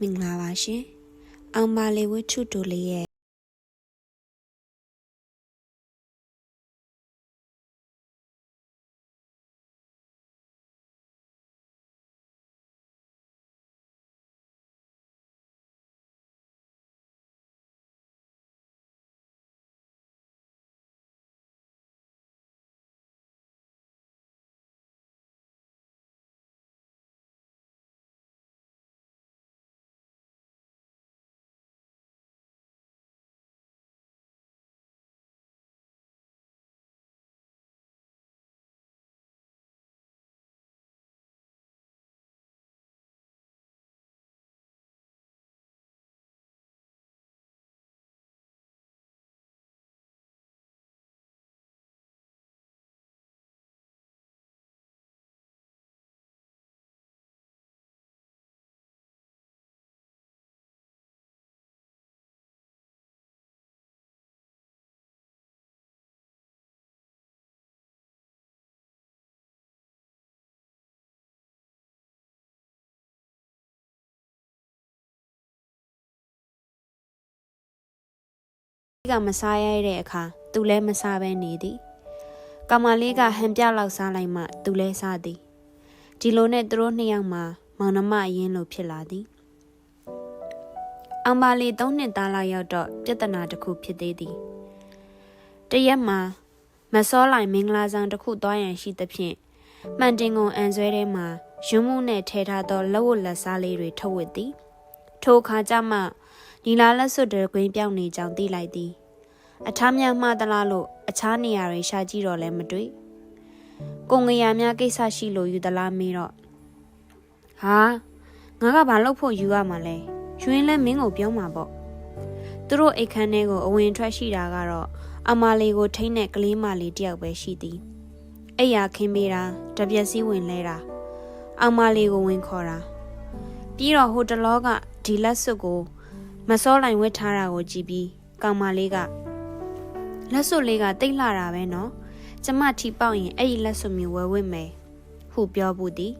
မင်္ဂလာပါရှင်အောင်ပါလေဝတ္ထုတူလေးရဲ့ ကမစားရတဲ့အခါသူလည်းမစားဘဲနေသည်ကမလေးကဟန်ပြလောက်စားလိုက်မှသူလည်းစားသည်ဒီလိုနဲ့သူတို့နှစ်ယောက်မှာမောင်နှမအရင်လိုဖြစ်လာသည်အောင်ပါလီ၃နှစ်သားလောက်ရောက်တော့ပြဿနာတစ်ခုဖြစ်သေးသည်တရက်မှာမစောလိုက်မင်္ဂလာဆောင်တစ်ခုသွားရန်ရှိသဖြင့်မှန်တင်ကုန်အန်ဆွဲထဲမှာရွမှုနဲ့ထဲထားသောလက်ဝတ်လက်စားလေးတွေထုတ်ဝစ်သည်ထိုအခါကျမှ နီလာလက်စွပ်တွေကွင်းပြောင်းနေကြောင်သိလိုက်သည်အထားများမှားသလားလို့အခြားနေရာတွေရှာကြည့်တော့လည်းမတွေ့ကိုငရများကိစ္စရှိလို့ယူသလားမေးတော့ဟာငါကဘာလုပ်ဖို့ယူရမှာလဲယူရင်လည်းမင်းကိုပြောမှာပေါ့သူတို့အိတ်ခမ်းထဲကိုအဝင်ထွက်ရှိတာကတော့အမလေးကိုထိန်းတဲ့ကလေးမလေးတယောက်ပဲရှိသည်အိယာခင်းပေးတာတပြက်စီးဝင်လဲတာအမလေးကိုဝင်ခေါ်တာပြီးတော့ဟိုတလောကဒီလက်စွပ်ကို မစောလိုက်ဝတ်ထားတာကိုကြည့်ပြီးကောင်မလေးကလက်စွပ်လေးကတိတ်လာတာပဲနော်ကျမထီပေါက်ရင်အဲ့ဒီလက်စွပ်မျိုးဝဲဝစ်မယ်ဟုပြောဘူးသည်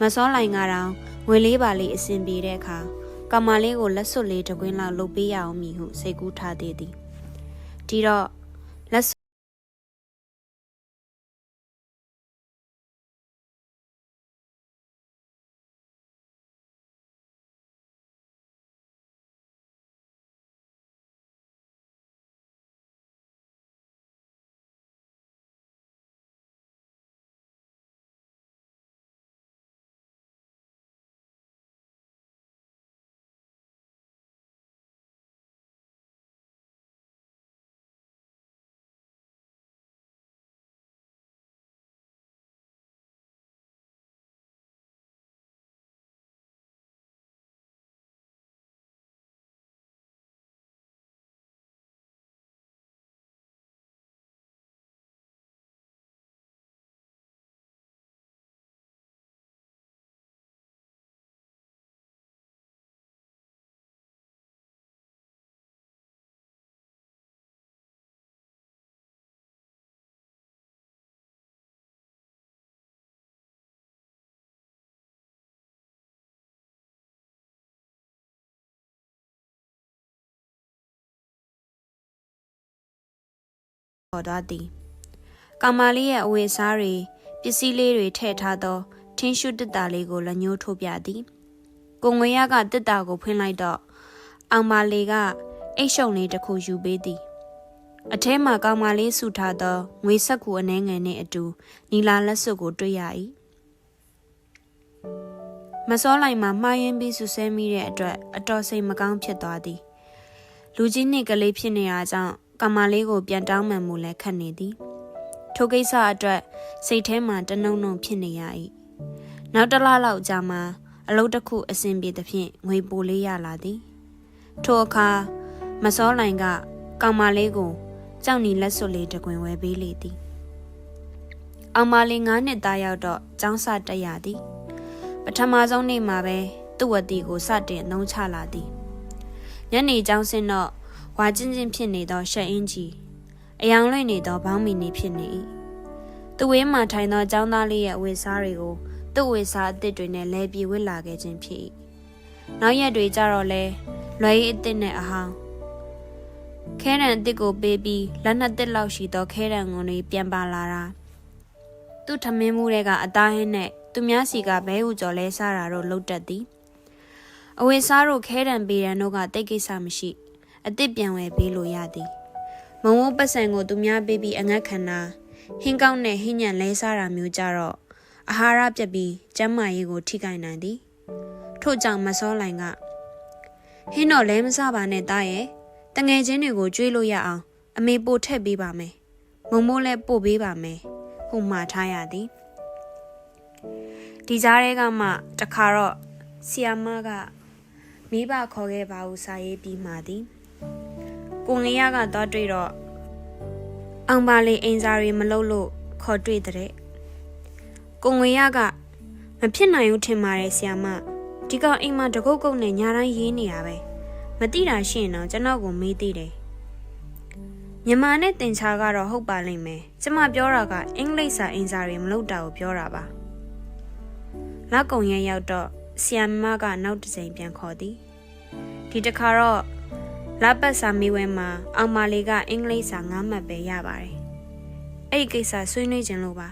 မစောလိုက်ကတော့ငွေလေးပါလေးအစင်ပြေတဲ့အခါကောင်မလေးကိုလက်စွပ်လေးတစ်ကွင်းလောက်လုပ်ပေးရအောင်မည်ဟုစိတ်ကူးထားသေးသည်ဒီတော့ ပေါ်သွားသည်ကောင်မလေးရဲ့အဝတ်အစားတွေပစ္စည်းလေးတွေထည့်ထားသောထင်းရှုတစ်တာလေးကိုလက်ညှိုးထိုးပြသည်ကိုငွေရကတစ်တာကိုဖွင့်လိုက်တော့အောင်မလေးကအိတ်ရှုံလေးတစ်ခုယူပေးသည်အထဲမှာကောင်မလေးစုထားသောငွေဆက်ကူအနှဲငယ်နှင့်အတူနီလာလက်စွပ်ကိုတွေ့ရ၏မစောလိုက်မှာမှားယွင်းပြီးဆူဆဲမိတဲ့အတွက်အတော်စိတ်မကောင်းဖြစ်သွားသည်လူကြီးနှစ်ကလေးဖြစ်နေတာကြောင့် ကမာလေးကိုပြန်တောင်းမှန်မှုလည်းခက်နေသည်ထိုကိစ္စအတွက်စိတ်ထဲမှာတနှုံနှုံဖြစ်နေရ၏နောက်တစ်လလောက်ကြာမှအလုပ်တစ်ခုအဆင်ပြေသဖြင့်ငွေပိုလေးရလာသည်ထိုအခါမစောလိုင်ကကောင်မလေးကိုကြောက်နီလက်စွပ်လေးတကွင်ဝဲပေးလေသည်အောင်မလေး9နှစ်သားရောက်တော့ចောင်းစတက်ရသည်ပထမဆုံးနေ့မှာပဲသူ့ဝတီကိုစတင်အနှုံးချလာသည်ညနေចောင်းစင်းတော့ ဝါကျင်းချင်းဖြစ်နေသောရှက်အင်းကြီးအယောင်လွင့်နေသောဘောင်းမီနေဖြစ်နေ၏သူဝင်းမှထိုင်သောចောင်းသားလေးရဲ့အဝတ်စားတွေကိုသူ့ဝတ်စားအသစ်တွေနဲ့လဲပြေဝစ်လာခဲ့ခြင်းဖြစ်၏နောက်ရက်တွေကြတော့လဲလွယ်ရည်အစ်စ်နဲ့အဟောင်းခဲတံအစ်စ်ကိုပေးပြီးလက်နှစ်တစ်လောက်ရှိသောခဲတံငွန်တွေပြန်ပါလာတာသူ့ထမင်းမှုတွေကအသားဟင်းနဲ့သူများစီကဘဲဥကြော်လဲစားတာတော့လှုပ်တတ်သည်အဝေစားတို့ခဲတံပေရန်တို့ကတိတ်ကိစ္စမရှိ အစ်စ်ပြန်ဝယ်ပေးလို့ရသည်မုံဝပတ်စံကိုသူများပေးပြီးအငတ်ခံတာဟင်းကောင်းနဲ့ဟင်းညံလဲစားတာမျိုးကြတော့အာဟာရပြက်ပြီးကျန်းမာရေးကိုထိခိုက်နိုင်သည်ထို့ကြောင့်မစောလိုင်ကဟင်းတော့လဲမစားပါနဲ့တားရဲ့တငယ်ချင်းတွေကိုကြွေးလို့ရအောင် အမေပို့ထက်ပေးပါမယ်မုံမိုးလည်းပို့ပေးပါမယ်ဟုမှားထားရသည်ဒီကြားထဲကမှတခါတော့ဆီယာမကမိဘခေါ်ခဲ့ပါဦးစာရေးပြီးမှသည် ကိုငရကတော့တွေ့တော့အောင်ပါလေအင်စာတွေမလုပ်လို့ခေါ်တွေ့တဲ့ကိုငရကမဖြစ်နိုင်ဘူးထင်ပါတယ်ဆီယာမဒီကောင်အိမ်မှာတကုတ်ကုတ်နဲ့ညာတိုင်းရေးနေရပဲမတိတာရှိရင်တော့ကျွန်တော်ကိုမေးသေးတယ်မြန်မာနဲ့တင်ချာကတော့ဟုတ်ပါလိမ့်မယ်ကျမပြောတာကအင်္ဂလိပ်စာအင်စာတွေမလုပ်တာကိုပြောတာပါလောက်ကုံရဲ့ရောက်တော့ဆီယမ်မကနောက်တစ်ချိန်ပြန်ခေါ်သည်ဒီတစ်ခါတော့ လပတ်စာမေးဝဲမှာအောင်မာလီကအင်္ဂလိပ်စာ၅မှတ်ပဲရပါတယ်အဲ့ဒီကိစ္စဆွေးနွေးခြင်းလို့ပါ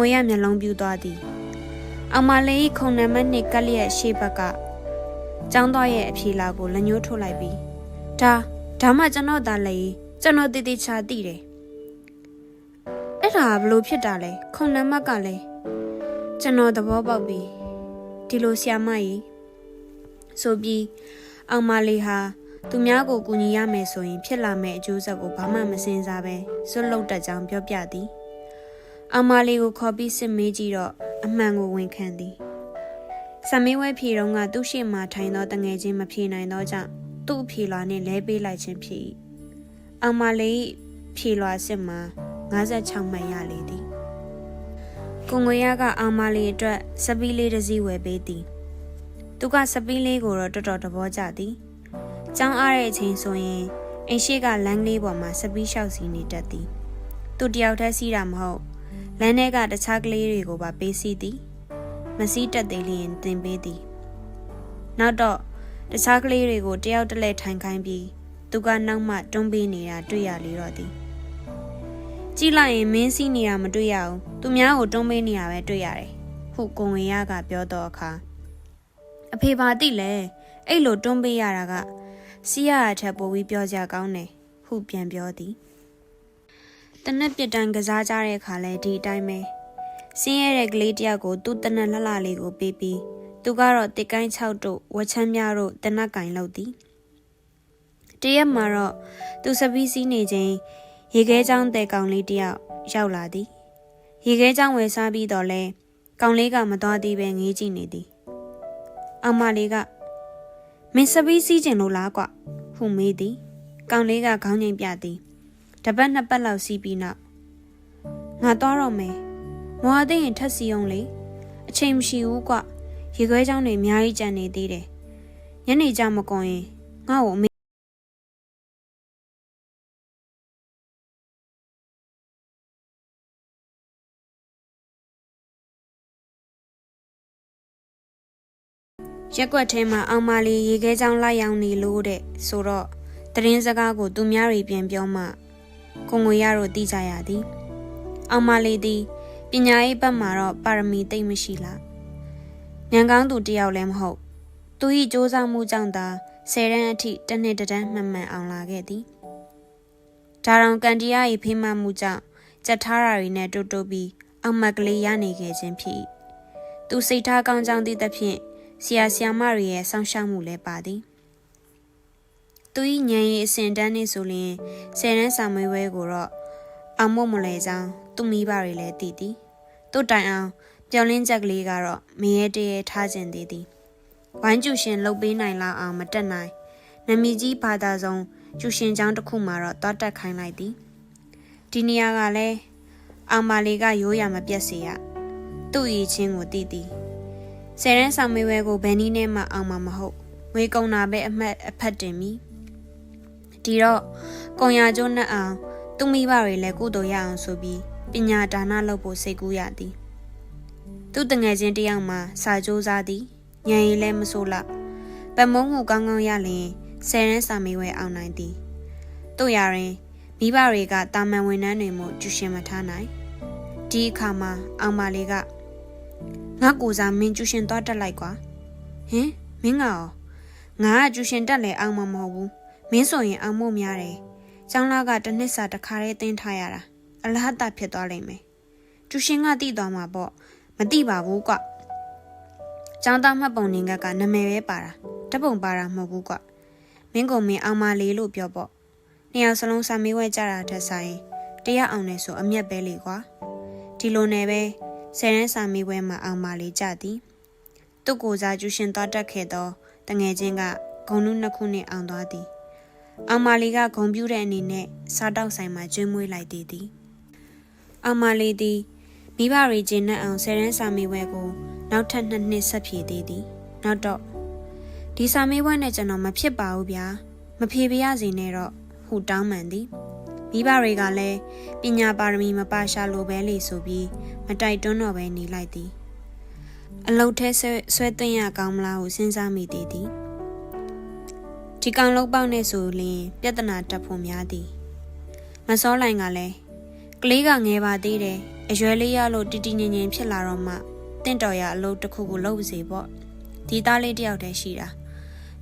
ငွေရမျက်လုံးပြူသွားသည်အောင်မလေး၏ခုံနံပါတ်နှစ်ကက်လျက်ရှေ့ဘက်ကကျောင်းသားရဲ့အဖြေလာကိုလက်ညှိုးထုတ်လိုက်ပြီးဒါဒါမှကျွန်တော်သာလေကျွန်တော်တည်တည်ချာသိတယ်အဲ့ဒါဘလို့ဖြစ်တာလဲခုံနံပါတ်ကလည်းကျွန်တော်သဘောပေါက်ပြီဒီလိုဆ iam မကြီးဆိုပြီးအောင်မလေးဟာသူများကိုကူညီရမယ်ဆိုရင်ဖြစ်လာမယ့်အကျိုးဆက်ကိုဘာမှမစင်စားပဲစွတ်လုတ်တတ်ကြောင်းပြောပြသည် အမလေးကိုခေါ်ပြီးစစ်မေးကြည့်တော့အမှန်ကိုဝန်ခံသည်ဆမေးဝဲဖြေတော့ကသူ့ရှိမှထိုင်သောတငယ်ချင်းမဖြေနိုင်တော့ကြောင့်သူ့အဖြေလွှာနဲ့လဲပေးလိုက်ခြင်းဖြစ်၏အမလေးဖြေလွှာစစ်မှာ56မှတ်ရလေသည်ကိုငွေရကအမလေးအတွက်စပီးလေးတစ်စီးဝယ်ပေးသည်သူကစပီးလေးကိုတော့တော်တော်သဘောကျသည်ကျောင်းအားတဲ့အချိန်ဆိုရင်အိမ်ရှိကလမ်းလေးပေါ်မှာစပီးလျှောက်စီနေတတ်သည်သူတယောက်တည်းစီးတာမဟုတ် လမ်းထဲကတခြားကလေးတွေကိုပါပေးစီးသည်မစည်းတက်သေးလျင်တင်ပေးသည်နောက်တော့တခြားကလေးတွေကိုတယောက်တစ်လဲထိုင်ခိုင်းပြီးသူကနောက်မှတွန်းပေးနေတာတွေ့ရလေတော့သည်ကြည့်လိုက်ရင်မင်းစီးနေတာမတွေ့ရဘူးသူများကိုတွန်းပေးနေတာပဲတွေ့ရတယ်ဟုကိုငွေရကပြောတော့အခါအဖေပါတိလဲအဲ့လိုတွန်းပေးရတာကစီးရတာထက်ပိုပြီးပြောကြကောင်းတယ်ဟုပြန်ပြောသည် တနက်ပြစ်တန်းကစားကြတဲ့အခါလဲဒီအတိုင်းပဲစင်းရဲတဲ့ကလေးတယောက်ကိုသူ့တနက်လှလှလေးကိုပေးပြီးသူကတော့တစ်ကိုင်း6တို့ဝချမ်းများတို့တနက်ကင်လုပ်သည်တရက်မှာတော့သူစပီးစီးနေချိန်ရေခဲချောင်းတဲ့ကောင်လေးတယောက်ရောက်လာသည်ရေခဲချောင်းဝယ်စားပြီးတော့လဲကောင်လေးကမသွားသေးပဲငေးကြည့်နေသည်အောင်မလေးကမင်းစပီးစီးကျင်လို့လားကွဟုမေးသည်ကောင်လေးကခေါင်းငိမ်ပြသည် တပတ်နှစ်ပတ်လောက်စီးပြီးနောက်ငါသွားတော့မယ်မွာသိရင်ထက်စီအောင်လေအချိန်မရှိဘူးကွရေခွဲချောင်းတွေအများကြီးကြံနေသေးတယ်ညနေကျမကုန်ရင်ငါ့ကိုအမေရက်ွက်ထဲမှာအောင်မလေးရေခဲချောင်းလိုက်ရောင်နေလို့တဲ့ဆိုတော့တရင်စကားကိုသူများတွေပြန်ပြောမှ ကိုငွေရတို့သိကြရသည်အောင်မလေးသည်ပညာရေးဘက်မှာတော့ပါရမီသိမ့်မရှိလားဉာဏ်ကောင်းသူတယောက်လည်းမဟုတ်သူ၏စ조사မှုကြောင့်သာဆယ်ရန်အထိတစ်နှစ်တစ်တန်းမှန်မှန်အောင်လာခဲ့သည်ဒါရောင်ကန်တီယာ၏ဖိမမှုကြောင့်ကြက်ထားရာတွေနဲ့တိုးတိုးပြီးအောင်မကလေးရနေခဲ့ခြင်းဖြစ်၏သူစိတ်ထားကောင်းကြောင်းသည့်သဖြင့်ဆရာဆရာမတွေရဲ့စောင့်ရှောက်မှုလည်းပါသည် သူ၏ဉာဏ်ရည်အစဉ်တန်းနေဆိုလျင်ဆယ်ရန်စာမေးပွဲကိုတော့အောင်မမလဲကြောင်းသူမိဘတွေလည်းသိသည်သူ့တိုင်အောင်ပြောင်းလင်းချက်ကလေးကတော့မရေတရေထားခြင်းသေးသည်ဝိုင်းကျူရှင်လှုပ်ပေးနိုင်လောက်အောင်မတက်နိုင်နမီကြီးဘာသာဆုံးကျူရှင်ကျောင်းတစ်ခုမှာတော့တောတက်ခိုင်းလိုက်သည်ဒီနေရာကလည်းအောင်မလေးကရိုးရမပြတ်စေရသူ့ရည်ချင်းကိုတည်သည်ဆယ်ရန်ဆောင်မေးဝဲကိုဘယ်နည်းနဲ့မှအောင်မှာမဟုတ်ငွေကုံတာပဲအမှတ်အဖက်တင်ပြီ ဒီတော့ကုံရကျိုးနဲ့အောင်သူမိဘတွေလည်းကုသိုလ်ရအောင်ဆိုပြီးပညာဒါနလုပ်ဖို့စိတ်ကူးရသည်သူတငယ်ချင်းတယောက်မှစာကြိုးစားသည်ညံရီလည်းမဆိုးလောက်ပမုံမှုကောင်းကောင်းရလျင်ဆယ်ရန်စာမေးဝဲအောင်နိုင်သည်တို့ရရင်မိဘတွေကတာမန်ဝန်ထမ်းတွေမို့ကျူရှင်မထားနိုင်ဒီအခါမှာအောင်မလေးကငါကိုစားမင်းကျူရှင်သွားတက်လိုက်ကွာဟင်မင်းကရောငါကကျူရှင်တက်လေအောင်မမဟုတ်ဘူး မင်းဆိုရင်အောင်မို့များတယ်ကျောင်းလာကတစ်နှစ်စာတစ်ခါတည်းတင်းထားရတာအလားတဖြစ်သွားလိမ့်မယ်ကျူရှင်ကတိသွားမှာပေါ့မတိပါဘူးကွကျောင်းသားမှတ်ပုံနေကကနာမည်ပဲပါတာတပုံပါတာမဟုတ်ဘူးကွမင်းကမင်းအောင်မလေးလို့ပြောပေါ့နှစ်ယောက်စလုံးစာမေးဝဲကြတာထက်ဆိုင်တရားအောင်နေဆိုအမျက်ပဲလေကွာဒီလိုနဲ့ပဲဆယ်ရန်စာမေးပွဲမှာအောင်မလေးကြသည်သူ့ကိုယ်စားကျူရှင်သွားတက်ခဲ့သောတငယ်ချင်းကဂုံနုနှစ်ခုနဲ့အောင်သွားသည် အောင်မလေးကဂုံပြူးတဲ့အနေနဲ့စားတောက်ဆိုင်မှာကျွေးမွေးလိုက်သေးသည်အောင်မလေးသည်မိဘတွေကျင်းနဲ့အောင်ဆယ်ရန်စာမေးပွဲကိုနောက်ထပ်နှစ်နှစ်ဆက်ဖြည့်သေးသည်နောက်တော့ဒီစာမေးပွဲနဲ့ကျွန်တော်မဖြစ်ပါဘူးဗျာမဖြေပြရစီနဲ့တော့ဟူတောင်းမှန်သည်မိဘတွေကလည်းပညာပါရမီမပါရှာလိုပဲလေဆိုပြီးမတိုက်တွန်းတော့ပဲနေလိုက်သည်အလုတ်ထဲဆွဲဆွဲသွင်းရကောင်းမလားဟုစဉ်းစားမိသေးသည် ဒီကောင်လုံးပေါက်နေဆိုလျင်ပြဿနာတက်ဖို့များသည်မစောလိုင်ကလည်းကလေးကငယ်ပါသေးတယ်အရွယ်လေးရလို့တီတီငင်ငင်ဖြစ်လာတော့မှတင့်တော်ရအလုပ်တစ်ခုကိုလုပ်စေပေါ့ဒီသားလေးတယောက်တည်းရှိတာ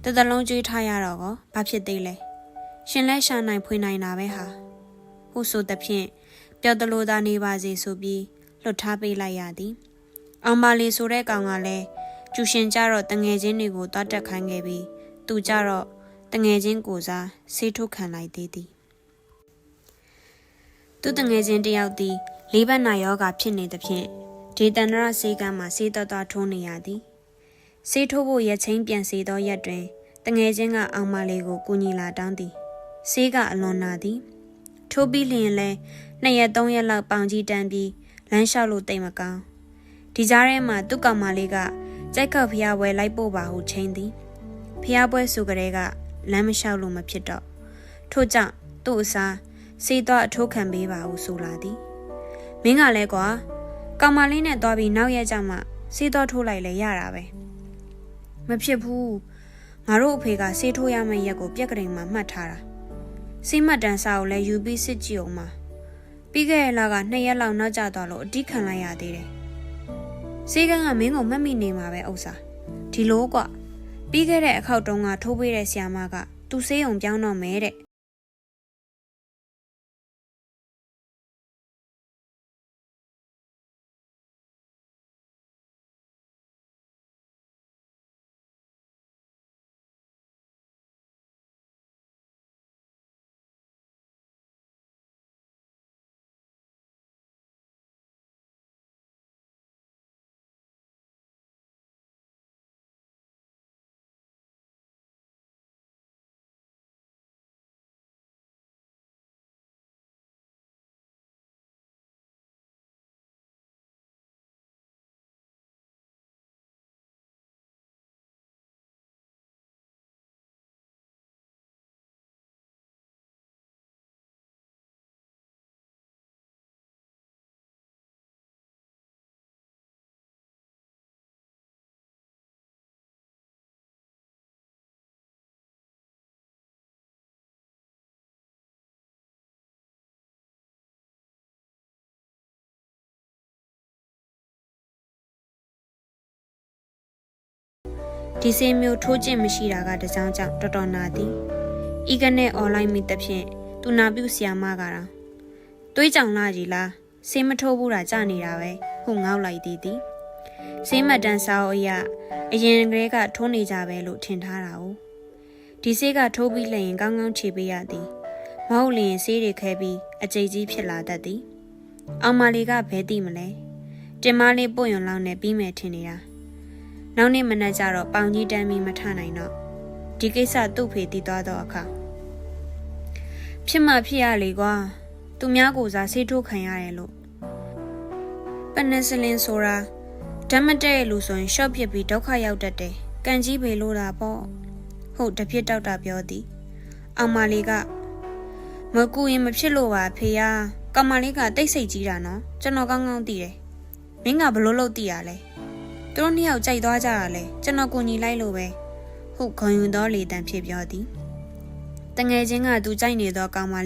တသလုံးကျွေးထားရတော့ကောဘာဖြစ်သေးလဲရှင်လဲရှာနိုင်ဖွေနိုင်တာပဲဟာဟုဆိုသဖြင့်ပျော်တလို့သာနေပါစေဆိုပြီးလွတ်ထားပေးလိုက်ရသည်အောင်ပါလီဆိုတဲ့ကောင်ကလည်းကျူရှင်ကြတော့တငယ်ချင်းတွေကိုတွားတက်ခိုင်းခဲ့ပြီးသူကြတော့တ ငယ်ချင်းကိုစားဆေးထုတ်ခံလိုက်သေးသည်သူတငယ်ချင်းတယောက်သည်လေးဘက်နာယောဂါဖြစ်နေသဖြင့်ဒေတန္တရဆေးကမ်းမှာဆေးတော်တော်ထိုးနေရသည်ဆေးထိုးဖို့ရချင်းပြန်စီသောရက်တွင်တငယ်ချင်းကအောင်မလေးကိုကူညီလာတောင်းသည်ဆေးကအလွန်နာသည်ထိုးပြီးလျင်လဲနှစ်ရက်သုံးရက်လောက်ပေါင်ကြီးတန်းပြီးလမ်းလျှောက်လို့တိတ်မကောင်းဒီကြားထဲမှာသူ့ကောင်မလေးကကြိုက်ခောက်ဖျားပွဲလိုက်ပို့ပါဟုချိန်သည်ဖျားပွဲဆိုကြတဲ့က လမ်းမလျှောက်လို့မဖြစ်တော့ထို့ကြောင့်သူ့အစားစေးတော့အထိုးခံပေးပါဟုဆိုလာသည်မင်းကလည်းကွာကောင်မလေးနဲ့သွားပြီးနောက်ရက်ကျမှစေးတော့ထိုးလိုက်လဲရတာပဲမဖြစ်ဘူးငါတို့အဖေကစေးထိုးရမယ့်ရက်ကိုပြက်ကလေးမှာမှတ်ထားတာစီမတ်တန်စာကိုလည်းယူပြီးစစ်ကြည့်အောင်ပါပြီးခဲ့တဲ့လကနှစ်ရက်လောက်နောက်ကျသွားလို့အတိခံလိုက်ရသေးတယ်စေကန်းကမင်းကိုမှတ်မိနေမှာပဲဥစ္စာဒီလိုကွ ပြီးခဲ့တဲ့အခောက်တုန်းကထိုးပေးတဲ့ဆီယာမကသူစေးုံပြောင်းတော့မယ်တဲ့ ဒီဆေးမျိုးထိုးကျင့်မရှိတာကတကြောင်ကြောင့်တော်တော်နာသည်ဤကနဲ့အွန်လိုင်းမိသဖြင့်သူနာပြုဆရာမကတာတွေးကြောင်လာကြီးလားဆေးမထိုးဘူးတာကြနေတာပဲဟုငေါက်လိုက်သည်သည်ဆေးမတန်စာအုပ်အရအရင်ကလေးကထိုးနေကြပဲလို့ထင်ထားတာ哦ဒီဆေးကထိုးပြီးလျင်ကောင်းကောင်းခြေပေးရသည်မဟုတ်လျင်ဆေးတွေခဲပြီးအကြိတ်ကြီးဖြစ်လာတတ်သည်အောင်မလေးကဘဲသိမလဲတင်မလေးပို့ရုံလောက်နဲ့ပြီးမယ်ထင်နေတာ နောက်နေ့မနက်ကျတော့ပေါင်ကြီးတန်းပြီးမထနိုင်တော့ဒီကိစ္စသူ့ဖေတည်သွားတော့အခါဖြစ်မှဖြစ်ရလေကွာသူများကိုစားဆေးထိုးခံရတယ်လို့ပနစလင်ဆိုတာဓာတ်မတည့်လို့ဆိုရင်ရှော့ဖြစ်ပြီးဒုက္ခရောက်တတ်တယ်ကန်ကြီးပေလို့တာပေါ့ဟုတ်တဖြစ်တောက်တာပြောသည်အောင်မလေးကမကူရင်မဖြစ်လို့ပါဖေယားကောင်မလေးကတိတ်ဆိတ်ကြီးတာနော်ကျွန်တော်ကောင်းကောင်းသိတယ်မင်းကဘလို့လို့သိရလဲ သူတို့နှစ်ယောက်ကြိုက်သွားကြတာလဲကျွန်တော်ကူညီလိုက်လို့ပဲဟုတ်ခွန်ယူသောလေတံဖြစ်ပြောသည်တငယ်ချင်းကသူကြိုက်နေသောကောင်မ